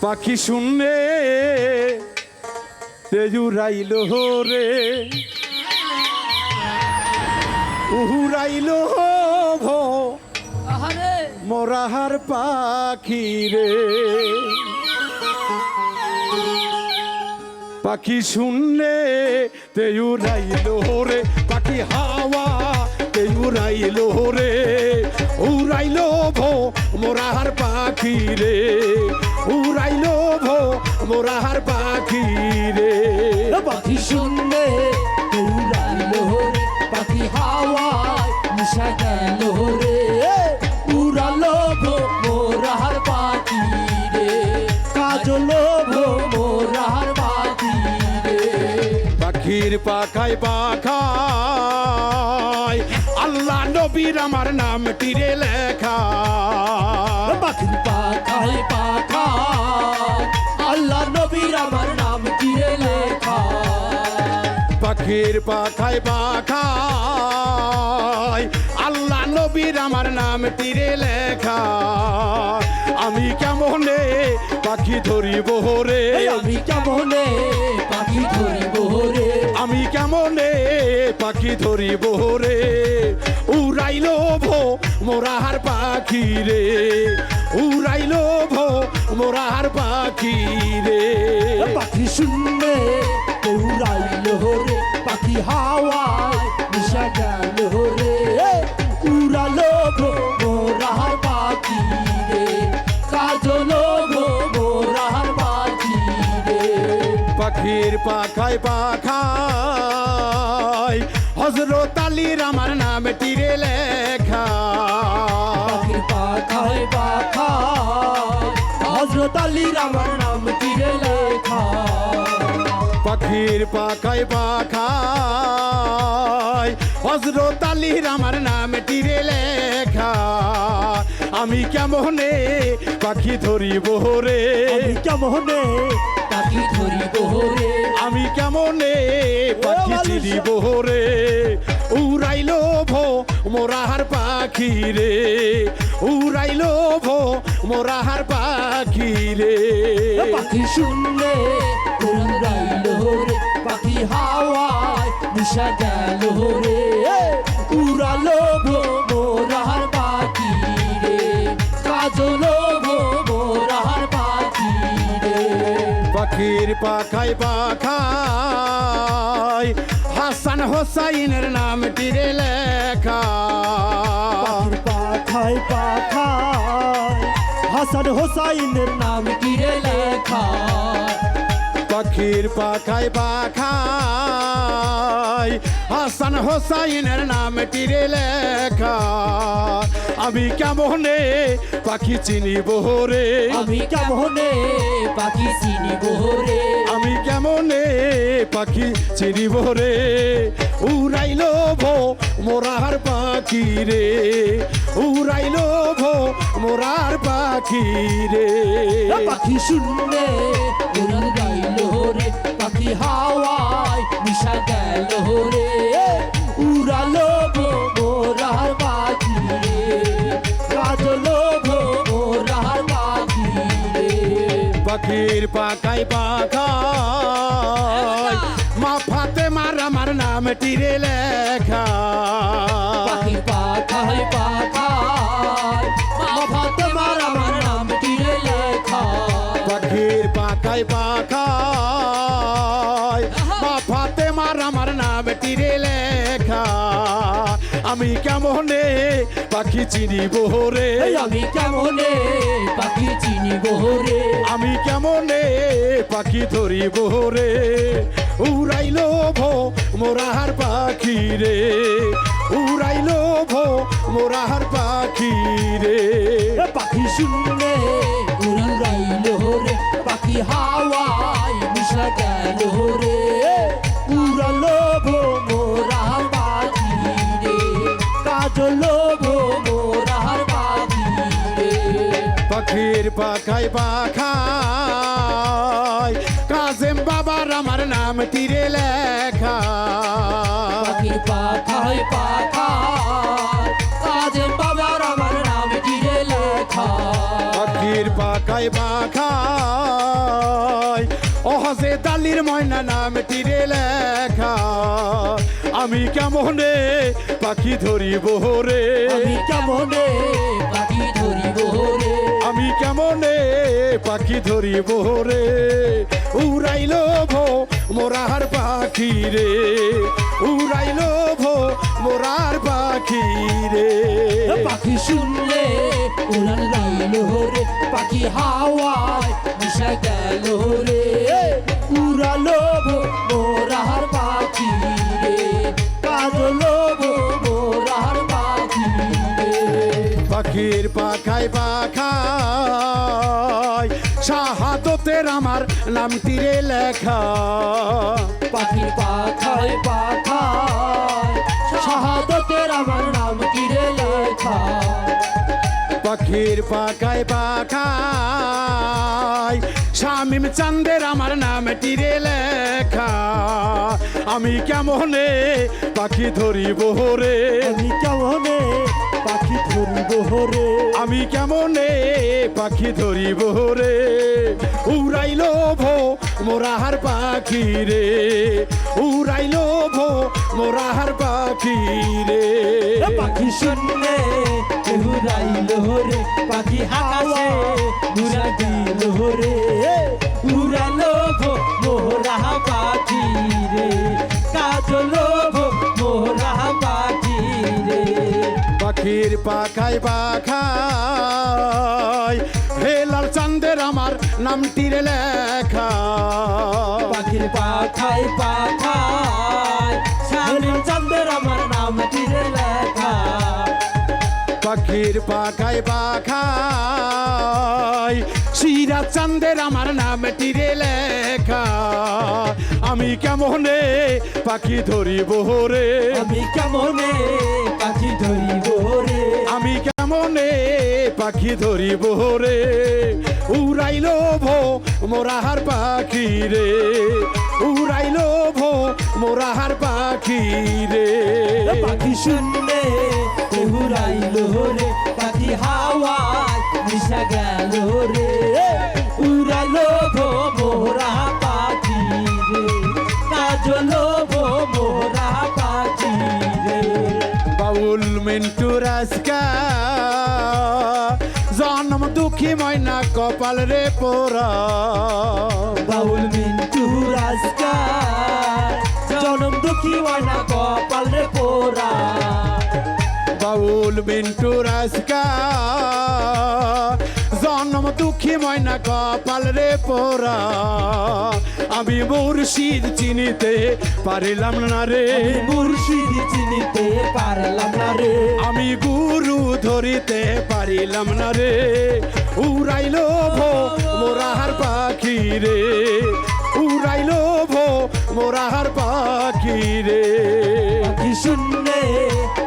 পাখি শুনলে তেজুরাইল রে। উহুরাইল ভো মোরাহার পাখি রে। পাখি শুনলে তেউরাইল রে। পাখি হাওয়া তেউরাইল রে। উড়াইল ভো মোরাহার পাখি রে। মোরাহার পাখি রে। পাখি শুনলে উড়াইল পাখি হাওয়ায় মিশা গেল রে উড়ালো ভো মোরার পাখি রে। কাজলো ভো মোরার পাখি রে। পাখির পাখায় পাখায় আল্লাহ নবীর আমার নাম টিরে লেখা। পাখির পাখায় পাখায় পাখির পাখায় পাখায়। আল্লাহ নবীর আমার নাম তীরে লেখা। আমি কেমনে পাখি ধরিব রে? আমি কেমনে পাখি ধরিব রে? আমি কেমনে পাখি ধরিব রে? উড়াইল ভো মোরাহার পাখি রে। উড়াইল ভো মোরাহার পাখি রে। পাখি শুনলে উড়াইল রে। পাখি হাওয়ায় মিশা গেল রে উড়ালো গো মোরাহার পাখি রে। কাজলো গো মোরাহার পাখি রে। পাখির পাখায় পাখায় হজরত আলীর আমার নাম টিরে পাখির পাখায় পাখায়। হজরত আলীর আমার নাম টিরে লেখা। আমি কেমনে পাখি ধরিব রে? কেমনে পাখি ধরিব রে? আমি কেমনে পাখি। চিনিব রে? উড়াইল ভো মোরাহার পাখি রে। উড়াইল ভো মোরাহার পাখি রে। পাখি শুনলে উড়াইল রে পাখি হাওয়ায় মিশা গেল রে। উড়ালো ভো মোরার পাখি রে কাজলো ভো মোরার পাখি রে। পাখির পাখায় পাখায় হাসান হোসাইনের নাম টিরে লেখা পাখায় পাখায় হাসান হোসাইনের নাম কিরে লেখা। পাখির পাখায় পাখায় হাসান হোসাইনের নাম টিরে লেখা। আমি কেমনে পাখি চিনিব রে? আমি কেমনে পাখি চিনিব রে? আমি কেমনে পাখি চিনিব রে? উড়াইল ভো মোরার পাখি রে। উড়াইল ভো মোরার পাখি রে। পাখি শুনলে উড়াল গাইল রে পাখি হাওয়ায় মিশা গেল রে। উড়ালো ভো মোরার পাখি রে কাজলো ভো মোরার পাখি রে। পাখির পাখায় মার আমার নাম টিরে লেখা পাখি পাখায় পাখায় মা ভাতে আমার নাম লেখা পাখির পাখায় পাখায় মা ফাতে মার আমার নাম টিরে লেখা আমি কেমনে পাখি চিনিব রে আমি কেমনে পাখি চিনিব রে আমি কেমনে পাখি ধরিব রে উড়াইল ভো মোরাহার পাখি রে। উড়াইল ভো মোরাহার পাখি রে। পাখি শুনলে উড়াল গাইল রে। পাখি হাওয়ায় মিশা গেল রে। উড়ালো ভো পাখি রে। কাজলো ভো মোরার পাখি রে। পাখির পাখায় পাখায় নাম লেখা। পাখি পাখায় পাখায় কাজে বাবার আমার নাম কিরে লেখা। পাখির পাখায় পাখায় অহসে দালির ময়না নাম তীরে লেখা। আমি কেমনে পাখি ধরিব রে? আমি কেমনে পাখি ধরিব রে? আমি কেমনে পাখি ধরিব রে? উড়াইল ভো মোরার পাখি রে উড়াইল ভো মোরার পাখি রে। পাখি শুনলে উড়ান গাইল রে পাখি হাওয়ায় মিশা গেল রে উড়ালো মোরার পাখি রে কাজলো মোরার পাখি রে। পাখির পাখায় শাহাদতের আমার নাম তীরে লেখা। পাখির পাখায় পাখায় শাহাদতের আমার নাম তীরে লেখা। পাখির পাখায় পাখায় শামিম চান্দের আমার নাম তীরে লেখা। আমি কেমনে পাখি ধরিব রে আমি কেমনে পাখি ধরিব রে আমি কেমনে পাখি ধরিব রে উড়াইল ভো মোরাহার পাখি রে। উড়াইল ভো মোরাহার পাখি রে। পাখি শুনলে উড়াইল রে পাখি আকাশে উড়া দিল রে উড়ালো মোরা পাখি রে কাজলো মোরা পাখি রে। পাখির পাখায় পাখায় হেলাল চান্দের আমার নাম তীরে লেখা। পাখির পাখায় পাখায় সামনে চাঁদের আমার নাম তীরে লেখা। পাখির পাখায় পাখায় শিরা চান্দের আমার নাম তীরে লেখা। আমি কেমনে পাখি ধরিব রে? আমি কেমনে পাখি ধরিব রে? আমি কেমনে পাখি ধরিব রে? উড়াইল ভো মোরাহার পাখি রে। উড়াইল ভো মোরাহার পাখি রে। পাখি শুনলে উড়াইল রে? পাখি হাওয়ায় মিশা গেল রে। উড়ালো ভো মোরা পাখি রে। কাজলো ভো মোরা পাখি রে। বাউল মিন্টু জন্ম দুঃখী ময়না কপাল রে পোরা বাউল মিন্টু রাজকার জনম দুঃখী ওয়ানা বাউল মিন্টু রাজকা। জন্ম দুঃখী ময়না কপাল রে পোরা আমি মুর্শিদ চিনিতে পারিলাম না রে। মুর্শিদ চিনিতে পারলাম না রে। আমি গুরু ধরিতে পারিলাম না রে। উড়াইল ভো মোরাহার পাখি রে। উড়াইল ভো মোরাহার পাখি রে। পাখি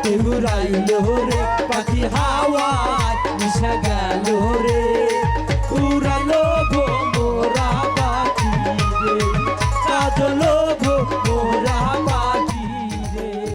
শুনলে উড়াইল রে পাখি হাওয়ায় মিশা গেল রে। উড়া